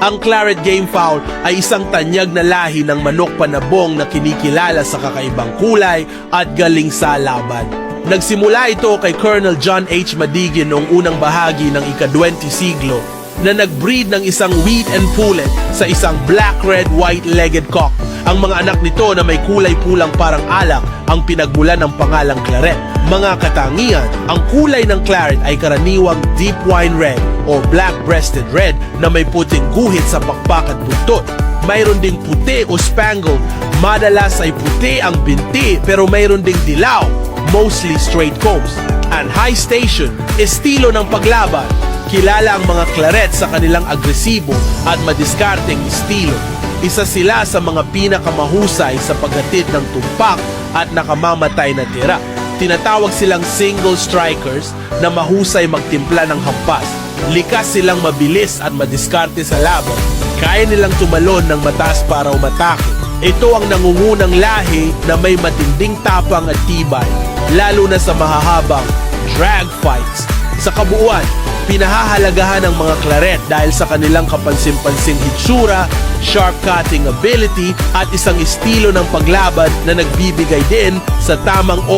Ang Claret Game Fowl ay isang tanyag na lahi ng manok panabong na kinikilala sa kakaibang kulay at galing sa laban. Nagsimula ito kay Colonel John H. Madigin noong unang bahagi ng ika-20 siglo na nag-breed ng isang wheat and pullet sa isang black-red white-legged cock. Ang mga anak nito na may kulay pulang parang alak ang pinagmulan ng pangalang claret. Mga katangian, ang kulay ng claret ay karaniwang deep wine red o black-breasted red na may puting guhit sa pakpak at buntot. Mayroon ding puti o spangled, madalas ay puti ang binti pero mayroon ding dilaw, mostly straight combs. And high station, estilo ng paglaban, Kilala ang mga claret sa kanilang agresibo at madiskarteng estilo. Isa sila sa mga pinakamahusay sa paghatid ng tumpak at nakamamatay na tira. Tinatawag silang single strikers na mahusay magtimpla ng hampas. Likas silang mabilis at madiskarte sa laban. Kaya nilang tumalon ng mataas para umatake. Ito ang nangungunang lahi na may matinding tapang at tibay, lalo na sa mahahabang drag fights. Sa kabuuan, pinahahalagahan ng mga claret dahil sa kanilang kapansin-pansing hitsura, sharp cutting ability at isang estilo ng paglaban na nagbibigay din sa tamang oras